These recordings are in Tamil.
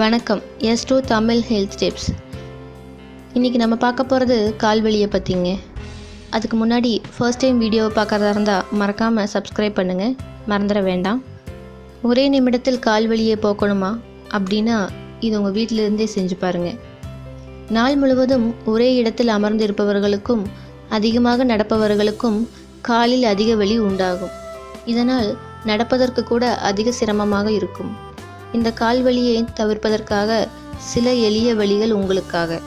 வணக்கம். S two Tamil health tips. இன்றைக்கி நம்ம பார்க்க போகிறது கால்வெளியை பற்றிங்க அதுக்கு முன்னாடி ஃபர்ஸ்ட் டைம் வீடியோவை பார்க்குறதா இருந்தால் மறக்காமல் சப்ஸ்கிரைப் பண்ணுங்கள் மறந்துட வேண்டாம். ஒரே நிமிடத்தில் கால்வெளியை போக்கணுமா? அப்படின்னா இது உங்கள் வீட்டிலிருந்தே செஞ்சு பாருங்கள் நாள் முழுவதும் ஒரே இடத்தில் அமர்ந்து இருப்பவர்களுக்கும் அதிகமாக நடப்பவர்களுக்கும் காலில் அதிக வலி உண்டாகும். இதனால் நடப்பதற்கு கூட அதிக சிரமமாக இருக்கும். இந்த கால் வலியை தவிர்ப்பதற்காக சில எளிய வழிகள் உங்களுக்காக.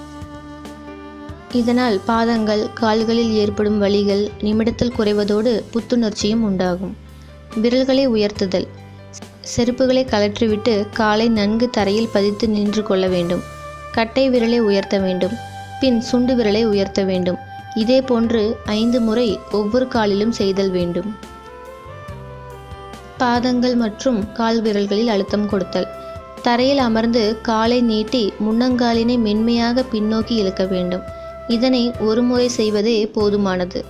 இதனால் பாதங்கள் கால்களில் ஏற்படும் வலிகள் நிமிடத்தில் குறைவதோடு புத்துணர்ச்சியும் உண்டாகும். விரல்களை உயர்த்துதல். செருப்புகளை கழற்றிவிட்டு காலை நன்கு தரையில் பதித்து நின்று கொள்ள வேண்டும். கட்டை விரலை உயர்த்த வேண்டும். பின் சுண்டு விரலை உயர்த்த வேண்டும். இதே போன்று ஐந்து முறை ஒவ்வொரு காலிலும் செய்தல் வேண்டும். பாதங்கள் மற்றும் கால் விரல்களில் அழுத்தம் கொடுத்தல். தரையில் அமர்ந்து காலை நீட்டி முன்னங்காலினை மென்மையாக பின்னோக்கி இழுக்க வேண்டும். இதனை ஒரு முறை செய்வதே போதுமானது.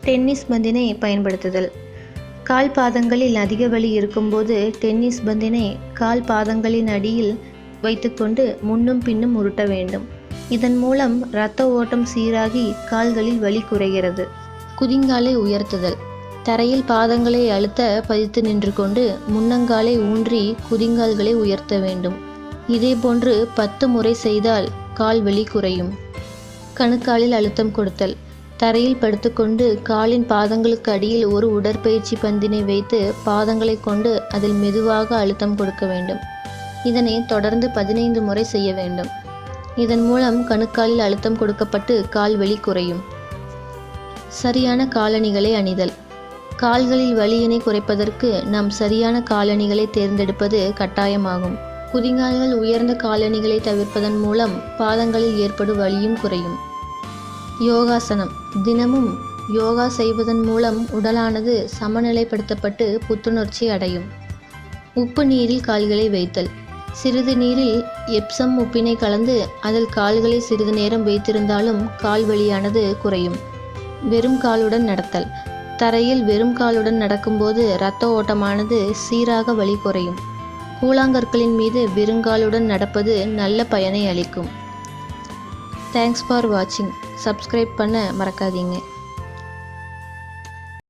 டென்னிஸ் பந்தினை பயன்படுத்துதல். கால் பாதங்களில் அதிக வலி இருக்கும்போது டென்னிஸ் பந்தினை கால் பாதங்களின் அடியில் வைத்துக்கொண்டு முன்னும் பின்னும் உருட்ட வேண்டும். இதன் மூலம் இரத்த ஓட்டம் சீராகி கால்களில் வலி குறைகிறது. குதிங்காலை உயர்த்துதல். தரையில் பாதங்களை அழுத்த பதித்து நின்று கொண்டு முன்னங்காலை ஊன்றி குதிங்கால்களை உயர்த்த வேண்டும். இதேபோன்று பத்து முறை செய்தால் கால் வலி குறையும். கணுக்காலில் அழுத்தம் கொடுத்தல். தரையில் படுத்துக்கொண்டு காலின் பாதங்களுக்கு அடியில் ஒரு உடற்பயிற்சி பந்தினை வைத்து பாதங்களை கொண்டு அதில் மெதுவாக அழுத்தம் கொடுக்க வேண்டும். இதனை தொடர்ந்து பதினைந்து முறை செய்ய வேண்டும். இதன் மூலம் கணுக்காலில் அழுத்தம் கொடுக்கப்பட்டு கால் வலி குறையும். சரியான காலணிகளை அணிதல். கால்களில் வலியினை குறைப்பதற்கு நாம் சரியான காலணிகளை தேர்ந்தெடுப்பது கட்டாயமாகும். குதிங்கால்கள் உயர்ந்த காலணிகளை தவிர்ப்பதன் மூலம் பாதங்களில் ஏற்படும் வலியும் குறையும். யோகாசனம். தினமும் யோகா செய்வதன் மூலம் உடலானது சமநிலைப்படுத்தப்பட்டு புத்துணர்ச்சி அடையும். உப்பு நீரில் கால்களை வைத்தல். சிறிது நீரில் எப்சம் உப்பினை கலந்து அதில் கால்களை சிறிது நேரம் வைத்திருந்தாலும் கால் வலியானது குறையும். வெறும் காலுடன் நடத்தல். தரையில் வெறும் காலுடன் நடக்கும்போது இரத்த ஓட்டமானது சீராக வழி குறையும். கூழாங்கற்களின் மீது வெறுங்காலுடன் நடப்பது நல்ல பயனை அளிக்கும். தேங்க்ஸ் ஃபார் வாட்சிங் சப்ஸ்கிரைப் பண்ண மறக்காதீங்க.